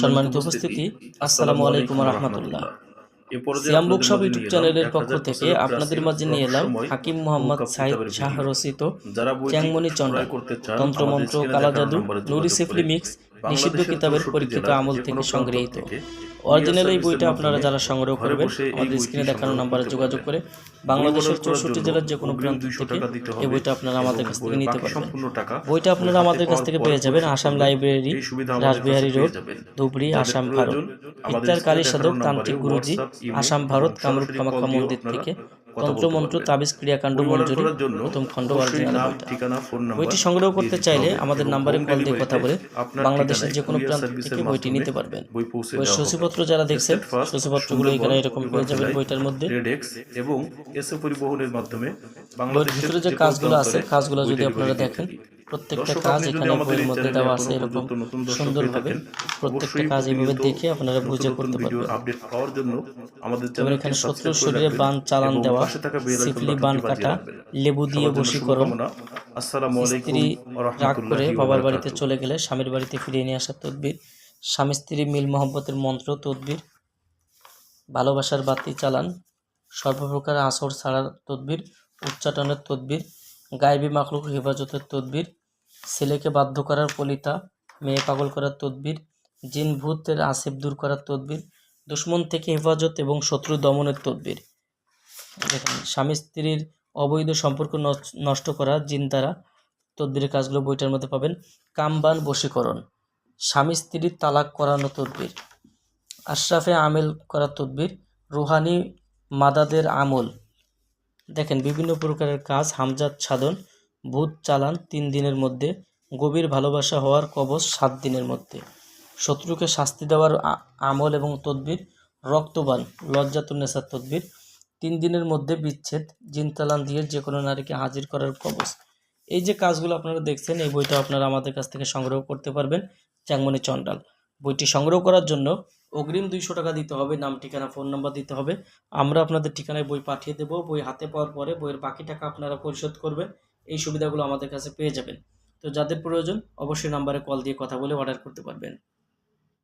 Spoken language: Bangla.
সম্মানিত উপস্থিতি। আসসালামু আলাইকুম রহমতুল্লাহ। সিয়াম বুকশপ ইউটিউব চ্যানেলের পক্ষ থেকে আপনাদের মাঝে নিয়ে এলাম হাকিম মোহাম্মদ সাইদ শাহ রচিত চ্যাংমণি চন্দ্র তন্ত্রমন্ত্র কালাজাদু নুরি সিফলি মিক্স নিষিদ্ধ কিতাবের পরীক্ষিত আমল থেকে সংগৃহীত। অরিজিনাল এই বইটা আপনারা যারা সংগ্রহ করবেন আমাদের স্ক্রিনে দেখানো নাম্বারে যোগাযোগ করে বাংলাদেশের চৌষট্টি জেলার যে কোনো প্রান্ত থেকে এই বইটা আপনারা আমাদের কাছ থেকে নিতে পারবেন। বইটা আপনারা আমাদের কাছ থেকে পেয়ে যাবেন আসাম লাইব্রেরি রাসবিহারী রোড ধুবড়ি আসাম ভারত ইফতার কালী সাধক তান্ত্রিক গুরুজি আসাম ভারত কামরূপ কামাখ্যা মন্দির থেকে তন্ত্রমন্ত্র তাবিজ ক্রিয়াকাণ্ড মঞ্জুরি প্রথম খণ্ড বইটা বইটি সংগ্রহ করতে চাইলে আমাদের নাম্বারে কল দিয়ে কথা বলে বাংলাদেশের যে কোনো প্রান্ত থেকে বইটি নিতে পারবেন। বই সূচিপত্র যারা দেখছেন সূচিপত্রগুলো এখানে এরকম পেয়ে যাবেন বইটার মধ্যে। এবং এসে পরিবহনের মাধ্যমে বইয়ের ভিতরে যে কাজগুলো আছে কাজগুলো যদি আপনারা দেখেন প্রত্যেকটা কাজ এখানে বইয়ের মধ্যে দেওয়া আছে এরকম সুন্দরভাবে প্রত্যেকটা কাজ এইভাবে দেখে আপনারা বুঝে করতে পারবেন। আপডেট পাওয়ার জন্য আমাদের যেমন এখানে শত্রু শরীরে বান চালান দেওয়া সিফলি বান কাটা লেবু দিয়ে বশীকরণ স্ত্রী রাগ করে বাবার বাড়িতে চলে গেলে স্বামীর বাড়িতে ফিরিয়ে নিয়ে আসার তদবির স্বামী স্ত্রী মিল মহব্বতের মন্ত্র তদবির ভালোবাসার বাতি চালান সর্বপ্রকার আসর ছাড়ার তদবির উচ্চাটনের তদবির গায়েবী মাখলুক হেফাজতের তদবির ছেলেকে বাধ্য করার পলিতা মেয়ে পাগল করার তদবির, জিন ভূতের আসিফ দূর করার তদবির, দুশ্মন থেকে হেফাজত এবং শত্রু দমনের তদবির। দেখেন, স্বামী স্ত্রীর অবৈধ সম্পর্ক নষ্ট করা জিন দ্বারা তদবিরের কাজগুলো বইটার মধ্যে পাবেন। কামবান বশীকরণ, স্বামী স্ত্রীর তালাক করানো তদবির, আশরাফে আমেল করার তদবির, রুহানি মাদাদের আমল। দেখেন, বিভিন্ন প্রকারের কাজ, হামজাত সাধন ভূত চালান তিন দিনের মধ্যে, গভীর ভালোবাসা হওয়ার কবচ সাত দিনের মধ্যে। শত্রুকে শাস্তি দেওয়ার আমল এবং তদবির, রক্তবান লজ্জাতুন্নেসার তদবির, তিন দিনের মধ্যে বিচ্ছেদ, জিনতালান দিয়ে যে কোনো নারীকে হাজির করার কবচ। এই যে কাজগুলো আপনারা দেখছেন, এই বইটা আপনারা আমাদের কাছ থেকে সংগ্রহ করতে পারবেন চ্যাংমণি চন্ডাল বইটি সংগ্রহ করার জন্য অগ্রিম দুইশো টাকা দিতে হবে, নাম, ঠিকানা, ফোন নাম্বার দিতে হবে। আমরা আপনাদের ঠিকানায় বই পাঠিয়ে দেবো। বই হাতে পাওয়ার পরে বইয়ের বাকি টাকা আপনারা পরিশোধ করবেন। এই সুবিধাগুলো আমাদের কাছে পেয়ে যাবেন। তো যাদের প্রয়োজন, অবশ্যই নাম্বারে কল দিয়ে কথা বলে অর্ডার করতে পারবেন।